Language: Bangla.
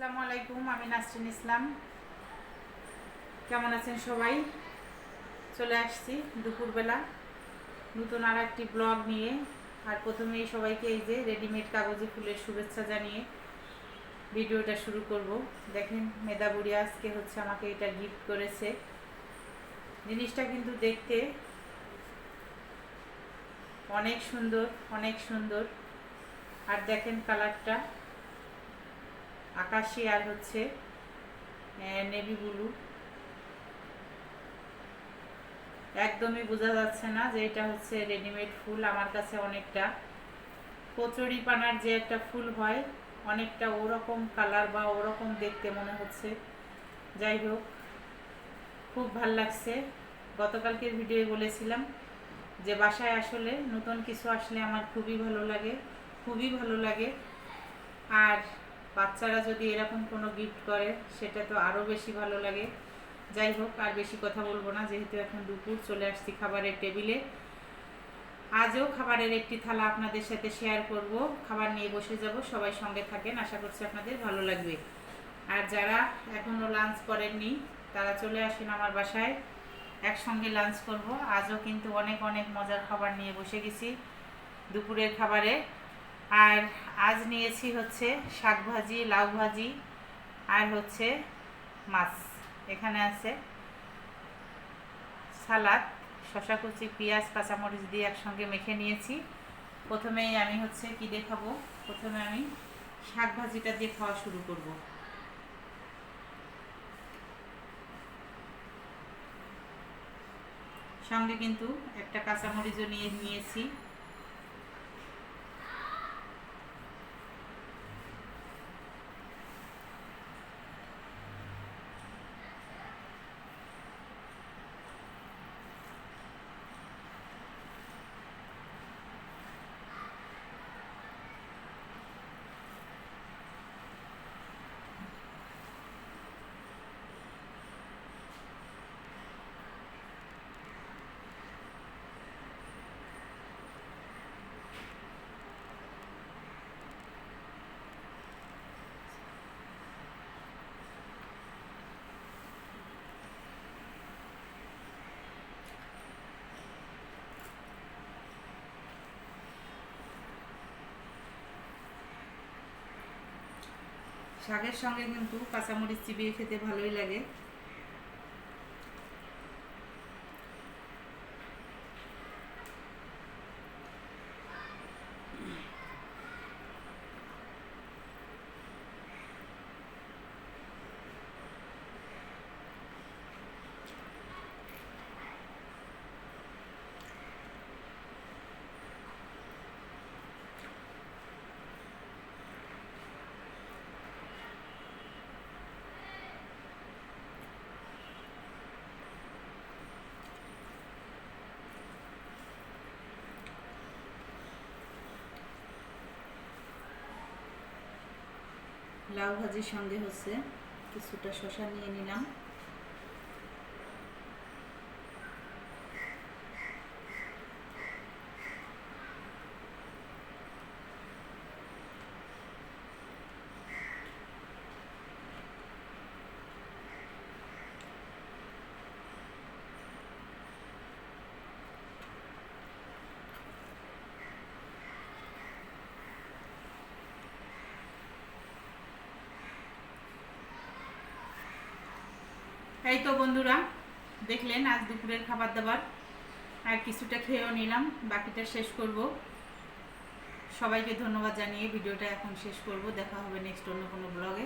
আসসালামু আলাইকুম, আমি নাসরিন ইসলাম। কেমন আছেন সবাই? চলে আসছি দুপুরবেলা। নতুন আর একটি ব্লগ নিয়ে। আর প্রথমেই সবাইকে এই যে রেডিমেড কাগজে ফুলের শুভেচ্ছা জানিয়ে ভিডিওটা শুরু করব। দেখেন মেদাবুড়ি আজকে হচ্ছে আমাকে এটা গিফট করেছে। জিনিসটা কিন্তু দেখতে অনেক সুন্দর অনেক সুন্দর। আর দেখেন কালারটা আকাশি আর হচ্ছে নেভি ব্লু। একদমই বোঝা যাচ্ছে না যে এটা হচ্ছে রেডিমেড ফুল। আমার কাছে অনেকটা কচুরি পানার যে একটা ফুল হয়, অনেকটা ওরকম কালার বা ওরকম দেখতে মনে হচ্ছে। যাই হোক, খুব ভালো লাগছে। গতকালকের ভিডিও বলেছিলাম যে বাসায় আসলে নতুন কিছু আসলে আমার খুবই ভালো লাগে, খুবই ভালো লাগে। আর বাচ্চারা যদি এরকম কোনো গিফট করে, সেটা তো আরও বেশি ভালো লাগে। যাই হোক, আর বেশি কথা বলব না, যেহেতু এখন দুপুর, চলে আসছি খাবারের টেবিলে। আজও খাবারের একটি থালা আপনাদের সাথে শেয়ার করব। খাবার নিয়ে বসে যাব, সবাই সঙ্গে থাকেন, আশা করছি আপনাদের ভালো লাগবে। আর যারা এখনও লাঞ্চ করেননি, তারা চলে আসেন আমার বাসায়। একসঙ্গে লাঞ্চ করব। আজও কিন্তু অনেক অনেক মজার খাবার নিয়ে বসে গেছি দুপুরের খাবারে। আর আজ নিয়েছি হচ্ছে শাক ভাজি, লাউ ভাজি আর হচ্ছে মাছ। এখানে আছে সালাদ শশা কুচি, পেঁয়াজ, কাঁচামরিচ দিয়ে একসঙ্গে মেখে নিয়েছি। প্রথমেই আমি হচ্ছে কি দেখাবো? প্রথমে আমি শাক ভাজিটা দিয়ে খাওয়া শুরু করব। সঙ্গে কিন্তু একটা কাঁচামরিচও নিয়ে নিয়েছি। শাকের সঙ্গে কিন্তু কাঁচামরিচ চিবিয়ে খেতে ভালোই লাগে। লাউ ভাজির সঙ্গে হচ্ছে কিছুটা শশা নিয়ে নিলাম। এই তো বন্ধুরা, দেখলেন আজ দুপুরের খাবার দাবার। আর কিছুটা খেয়েও নিলাম, বাকিটা শেষ করব। সবাইকে ধন্যবাদ জানিয়ে ভিডিওটা এখন শেষ করব। দেখা হবে নেক্সট অন্য কোনো ব্লগে